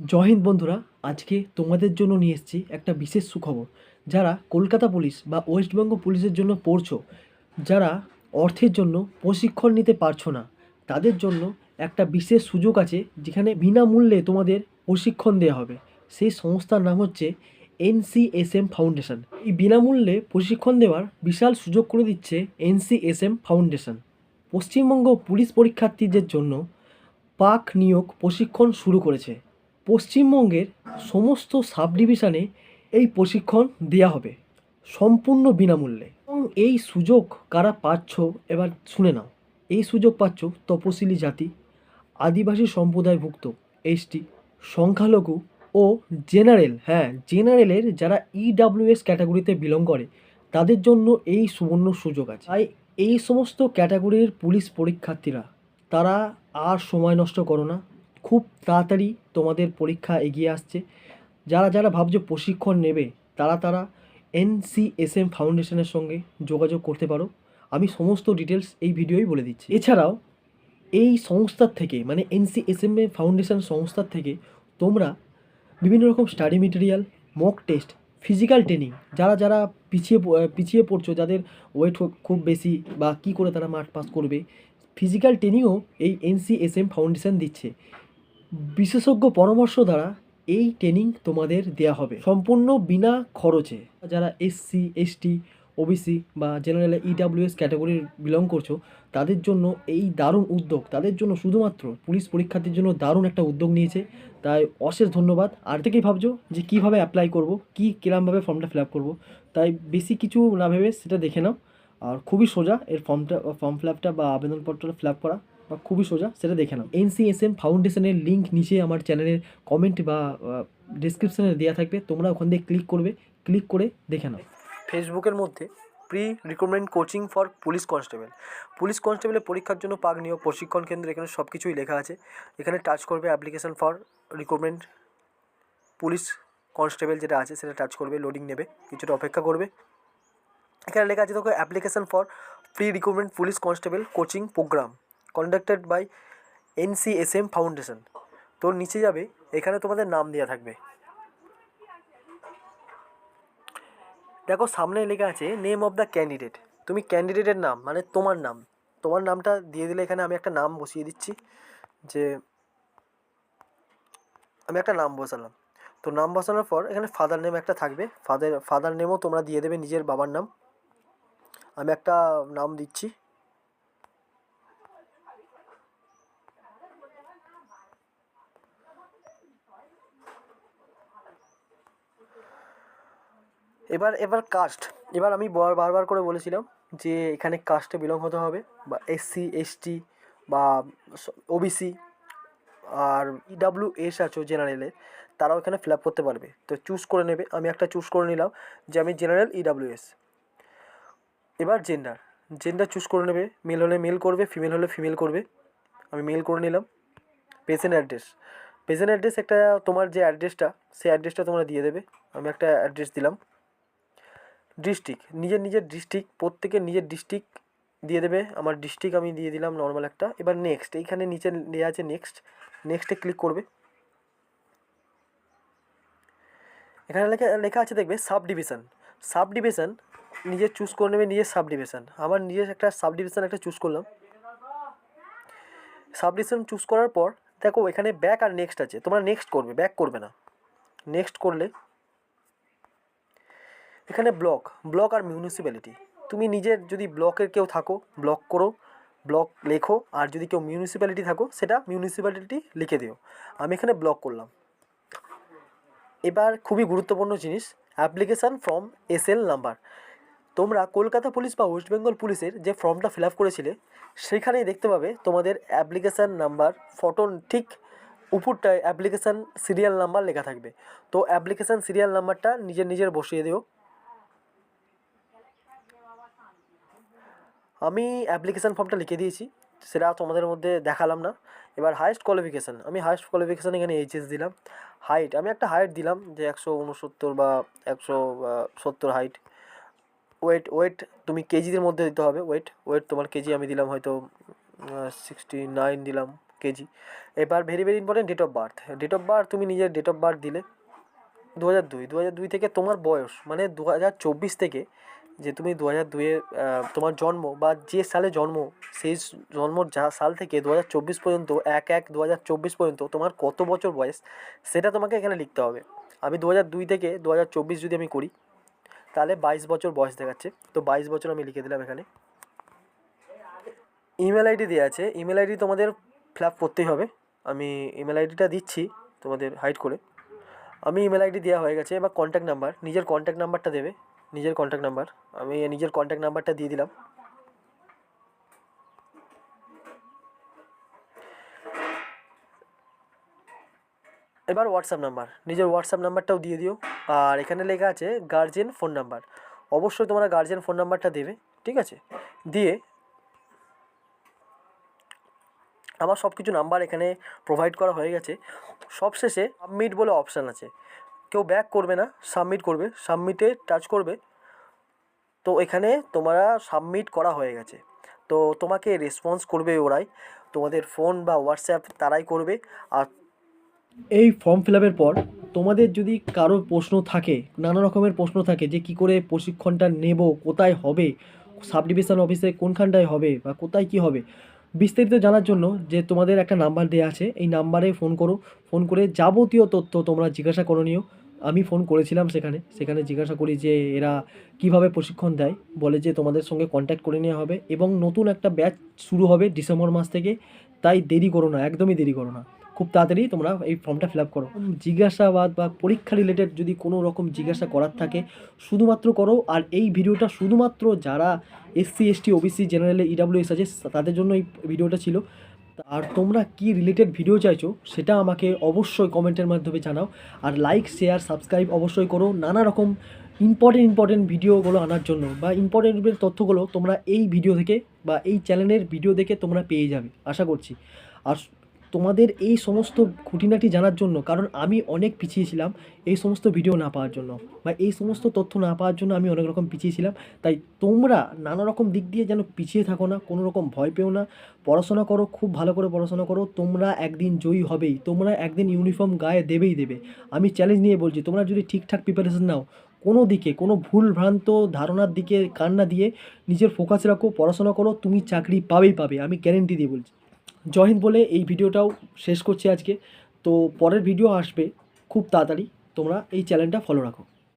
জয় হিন্দ বন্ধুরা, আজকে তোমাদের জন্য নিয়ে এসেছি একটা বিশেষ সুখবর। যারা কলকাতা পুলিশ বা ওয়েস্টবেঙ্গল পুলিশের জন্য পড়ছো, যারা অর্থের জন্য প্রশিক্ষণ নিতে পারছ না, তাদের জন্য একটা বিশেষ সুযোগ আছে, যেখানে বিনামূল্যে তোমাদের প্রশিক্ষণ দেওয়া হবে। সেই সংস্থার নাম হচ্ছে এনসিএসএম ফাউন্ডেশন। এই বিনামূল্যে প্রশিক্ষণ দেওয়ার বিশাল সুযোগ করে দিচ্ছে এনসিএসএম ফাউন্ডেশন। পশ্চিমবঙ্গ পুলিশ পরীক্ষার্থীদের জন্য পাক নিয়োগ প্রশিক্ষণ শুরু করেছে। পশ্চিমবঙ্গের সমস্ত সাব ডিভিশনে এই প্রশিক্ষণ দেওয়া হবে, সম্পূর্ণ বিনামূল্যে। এবং এই সুযোগ কারা পাচ্ছ, এবার শুনে নাও। এই সুযোগ পাচ্ছ তপশিলি জাতি, আদিবাসী সম্প্রদায়ভুক্ত, এসটি, সংখ্যালঘু ও জেনারেল। হ্যাঁ জেনারেলের যারা ইডাব্লিউএস ক্যাটাগরিতে বিলং করে, তাদের জন্য এই সুবর্ণ সুযোগ আছে। তাই এই সমস্ত ক্যাটাগরির পুলিশ পরীক্ষার্থীরা, তারা আর সময় নষ্ট করো না। খুব তাড়াতাড়ি তোমাদের পরীক্ষা এগিয়ে আসছে। যারা যারা ভাবছ প্রশিক্ষণ নেবে, তারা তারা এনসিএসএম ফাউন্ডেশনের সঙ্গে যোগাযোগ করতে পারো। আমি সমস্ত ডিটেলস এই ভিডিওই বলে দিচ্ছি। এছাড়াও এই সংস্থার থেকে মানে এনসিএসএম ফাউন্ডেশন সংস্থার থেকে তোমরা বিভিন্ন রকম study material, mock test, physical training, যারা যারা পিছিয়ে পিছিয়ে পড়ছো, যাদের ওয়েট খুব বেশি বা কী করে তারা মাঠ পাস করবে, ফিজিক্যাল ট্রেনিংও এই এনসিএসএম ফাউন্ডেশন দিচ্ছে। বিশেষজ্ঞ পরামর্শ দ্বারা এই ট্রেনিং তোমাদের দেয়া হবে। সম্পূর্ণ বিনা খরচে। যারা এসসি এসটি ওবিসি বা জেনারেল ইডাব্লিউএস ক্যাটাগরির বিলং করছ, তাদের জন্য এই দারুণ উদ্যোগ, তাদের জন্য শুধুমাত্র পুলিশ পরীক্ষার্থীর জন্য দারুণ একটা উদ্যোগ নিয়েছে। তাই অশেষ ধন্যবাদ। আর থেকেই ভাবছ যে কীভাবে অ্যাপ্লাই করব, কী কিরমভাবে ফর্মটা ফিল আপ করব, তাই বেশি কিছু না ভেবে সেটা দেখে নাও। আর খুবই সোজা, এর ফর্মটা ফর্ম ফিল আপটা বা আবেদনপত্রটা ফিল আপ করা। বা খুবই সোজা, সেটা দেখে নাও। এনসিএসএম ফাউন্ডেশনের লিঙ্ক নিচে আমার চ্যানেলের কমেন্ট বা ডিসক্রিপশানে দেওয়া থাকবে, তোমরা ওখান দিয়ে ক্লিক করবে ক্লিক করে দেখে নাও। ফেসবুকের মধ্যে pre recruitment coaching for police constable police কনস্টেবলের পরীক্ষার জন্য পাক নিয়োগ প্রশিক্ষণ কেন্দ্র, এখানে সব কিছুই লেখা আছে। এখানে টাচ করবে application for recruitment police constable যেটা আছে, সেটা টাচ করবে লোডিং নেবে, কিছুটা অপেক্ষা করবে। এখানে লেখা আছে দেখো application for pre recruitment police constable coaching program conducted by NCSM foundation তোর নিচে যাবে, এখানে তোমাদের নাম দেওয়া থাকবে। দেখো, সামনে লেখা আছে নেম অফ দ্য ক্যান্ডিডেট তুমি ক্যান্ডিডেটের নাম মানে তোমার নাম। তোমার নামটা দিয়ে দিলে এখানে আমি একটা নাম বসিয়ে দিচ্ছি, যে আমি একটা নাম বসালাম। তো নাম বসানোর পর এখানে ফাদার নেম একটা থাকবে। ফাদার ফাদার নেমও তোমরা দিয়ে দেবে নিজের বাবার নাম। আমি একটা নাম দিচ্ছি। এবার এবার কাস্ট এবার আমি বারবার করে বলেছিলাম যে এখানে কাস্টে বিলং হতে হবে, বা এসসি এসটি বা ওবিসি আর ইডাব্লিউ এস আছো জেনারেলে তারাও এখানে ফিল আপ করতে পারবে। তো চুজ করে নেবে। আমি একটা চুজ করে নিলাম যে আমি জেনারেল ইডাব্লিউ এস এবার জেন্ডার জেন্ডার চুজ করে নেবে। মেল হলে মেল করবে ফিমেল হলে ফিমেল করবে। আমি মেল করে নিলাম। পেশেন্ট অ্যাড্রেস পেশেন্ট অ্যাড্রেস একটা তোমার যে অ্যাড্রেসটা সেই অ্যাড্রেসটা তোমরা দিয়ে দেবে। আমি একটা অ্যাড্রেস দিলাম। ডিস্ট্রিক্ট, নিজের নিজের ডিস্ট্রিক্ট, প্রত্যেকের নিজের ডিস্ট্রিক্ট দিয়ে দেবে। আমার ডিস্ট্রিক্ট আমি দিয়ে দিলাম নর্মাল একটা। এবার নেক্সট এইখানে নিচে দেওয়া আছে নেক্সট নেক্সটে ক্লিক করবে। এখানে লেখা লেখা আছে দেখবে সাব ডিভিশন সাব ডিভিশন নিজের চুজ করে নেবে, নিজের সাব ডিভিশন আমার নিজের একটা সাব ডিভিশন একটা চুজ করলাম। সাব ডিভিশন চুজ করার পর, দেখো এখানে ব্যাক আর নেক্সট আছে। তোমরা নেক্সট করবে ব্যাক করবে না। নেক্সট করলে এখানে ব্লক ব্লক আর মিউনিসিপ্যালিটি তুমি নিজের যদি ব্লকের কেউ থাকো ব্লক করো ব্লক লেখো, আর যদি কেউ মিউনিসিপ্যালিটি থাকো, সেটা মিউনিসিপ্যালিটি লিখে দিও। আমি এখানে ব্লক করলাম। এবার খুবই গুরুত্বপূর্ণ জিনিস application form S L number তোমরা কলকাতা পুলিশ বা ওয়েস্ট বেঙ্গল পুলিশের যে ফর্মটা ফিল আপ করেছিলে, সেখানেই দেখতে পাবে তোমাদের অ্যাপ্লিকেশান নাম্বার ফটো ঠিক উপরটায় অ্যাপ্লিকেশান সিরিয়াল নাম্বার লেখা থাকবে। তো অ্যাপ্লিকেশান সিরিয়াল নাম্বারটা নিজের নিজের বসিয়ে দিও। আমি অ্যাপ্লিকেশান ফর্মটা লিখে দিয়েছি, সেটা তোমাদের মধ্যে দেখালাম না। এবার হায়েস্ট কোয়ালিফিকেশান আমি হায়েস্ট কোয়ালিফিকেশান এখানে এইচএস দিলাম। হাইট আমি একটা হাইট দিলাম, যে একশো উনসত্তর বা একশো সত্তর হাইট ওয়েট ওয়েট তুমি কেজিদের মধ্যে দিতে হবে ওয়েট ওয়েট তোমার কেজি আমি দিলাম হয়তো সিক্সটি নাইন দিলাম কেজি। এবার very very important date of birth date of birth তুমি নিজের ডেট অফ বার্থ দিলে দু হাজার দুই দু হাজার দুই থেকে তোমার বয়স মানে দু হাজার চব্বিশ থেকে যে তুমি দু হাজার দুয়ে তোমার জন্ম বা যে সালে জন্ম, সেই জন্মর যা সাল থেকে দু হাজার চব্বিশ পর্যন্ত, এক এক দু হাজার চব্বিশ পর্যন্ত তোমার কত বছর বয়স, সেটা তোমাকে এখানে লিখতে হবে। আমি দু হাজার দুই থেকে দু হাজার চব্বিশ যদি আমি করি, তাহলে বাইশ বছর বয়স দেখাচ্ছে। তো বাইশ বছর আমি লিখে দিলাম এখানে। ইমেল আইডি দেওয়া আছে। ইমেল আইডি তোমাদের ফিল আপ করতেই হবে। আমি ইমেল আইডিটা দিচ্ছি তোমাদের হাইড করে। আমি ইমেল আইডি দেওয়া হয়ে গেছে, এবার কন্ট্যাক্ট নাম্বার নিজের কন্ট্যাক্ট নাম্বারটা দেবে। নিজের কন্ট্যাক্ট নাম্বার আমি নিজের কন্ট্যাক্ট নাম্বারটা দিয়ে দিলাম। এবার হোয়াটসঅ্যাপ নাম্বার নিজের হোয়াটসঅ্যাপ নাম্বারটাও দিয়ে দিও। আর এখানে লেখা আছে গার্জেন ফোন নাম্বার অবশ্যই তোমরা গার্জেন ফোন নাম্বারটা দেবে, ঠিক আছে? দিয়ে আমার সব কিছু নাম্বার এখানে প্রোভাইড করা হয়ে গেছে। সবশেষে সাবমিট বলে অপশান আছে। কেউ ব্যাক করবে না সাবমিট করবে সাবমিটে টাচ করবে। তো এখানে তোমরা সাবমিট করা হয়ে গেছে। তো তোমাকে রেসপন্স করবে ওরাই, তোমাদের ফোন বা হোয়াটসঅ্যাপ তারাই করবে। আর এই ফর্ম ফিল পর তোমাদের যদি কারও প্রশ্ন থাকে, নানা রকমের প্রশ্ন থাকে যে কি করে প্রশিক্ষণটা নেব, কোথায় হবে সাব ডিভিশন অফিসে কোনখানটায় হবে বা কোথায় কি হবে, বিস্তারিত জানার জন্য যে তোমাদের একটা নাম্বার দেওয়া আছে, এই নাম্বারে ফোন করো। ফোন করে যাবতীয় তথ্য তোমরা জিজ্ঞাসা করে নিও। আমি ফোন করেছিলাম সেখানে সেখানে জিজ্ঞাসা করি যে এরা কীভাবে প্রশিক্ষণ দেয়, বলে যে তোমাদের সঙ্গে কন্ট্যাক্ট করে নেওয়া হবে এবং নতুন একটা ব্যাচ শুরু হবে ডিসেম্বর মাস থেকে, তাই দেরি করো না, একদমই দেরি করো না। খুব তাড়াতাড়ি তোমরা এই ফর্মটা ফিল আপ করো। জিজ্ঞাসাবাদ বা পরীক্ষা রিলেটেড যদি কোনো রকম জিজ্ঞাসা করার থাকে, শুধুমাত্র করো আর এই ভিডিওটা শুধুমাত্র যারা এসসি এসটি ওবিসি জেনারেলে ইডাব্লিউএস আছে, তাদের জন্য এই ভিডিওটা ছিল। আর তোমরা কি রিলেটেড ভিডিও চাইছো, সেটা আমাকে অবশ্যই কমেন্টের মাধ্যমে জানাও। আর লাইক শেয়ার সাবস্ক্রাইব অবশ্যই করো। নানা রকম ইম্পর্টেন্ট ইম্পর্টেন্ট ভিডিওগুলো আনার জন্য বা ইম্পর্টেন্ট তথ্যগুলো তোমরা এই ভিডিও থেকে বা এই চ্যানেলের ভিডিও দেখে তোমরা পেয়ে যাবে। আশা করছি। আর তোমাদের এই সমস্ত খুঁটিনাটি জানার জন্য, কারণ আমি অনেক পিছিয়ে ছিলাম এই সমস্ত ভিডিও না পাওয়ার জন্য বা এই সমস্ত তথ্য না পাওয়ার জন্য আমি অনেক রকম পিছিয়ে ছিলাম। তাই তোমরা নানা রকম দিক দিয়ে যেন পিছিয়ে থাকো না, কোনো রকম ভয় পেও না। পড়াশোনা করো, খুব ভালো করে পড়াশোনা করো। তোমরা একদিন জয়ী হবেই, তোমরা একদিন ইউনিফর্ম গায়ে দেবেই দেবে। আমি চ্যালেঞ্জ নিয়ে বলছি, তোমরা যদি ঠিকঠাক প্রিপারেশন নাও, কোনো দিকে, কোনো ভুল ভ্রান্ত ধারণার দিকে কান না দিয়ে নিজের ফোকাস রাখো, পড়াশোনা করো, তুমি চাকরি পাবেই পাবে, আমি গ্যারেন্টি দিয়ে বলছি। জয় হিন্দ বলে এই ভিডিওটাও শেষ করছি আজকে। তো পরের ভিডিও আসবে খুব তাড়াতাড়ি। তোমরা এই চ্যানেলটা ফলো রাখো।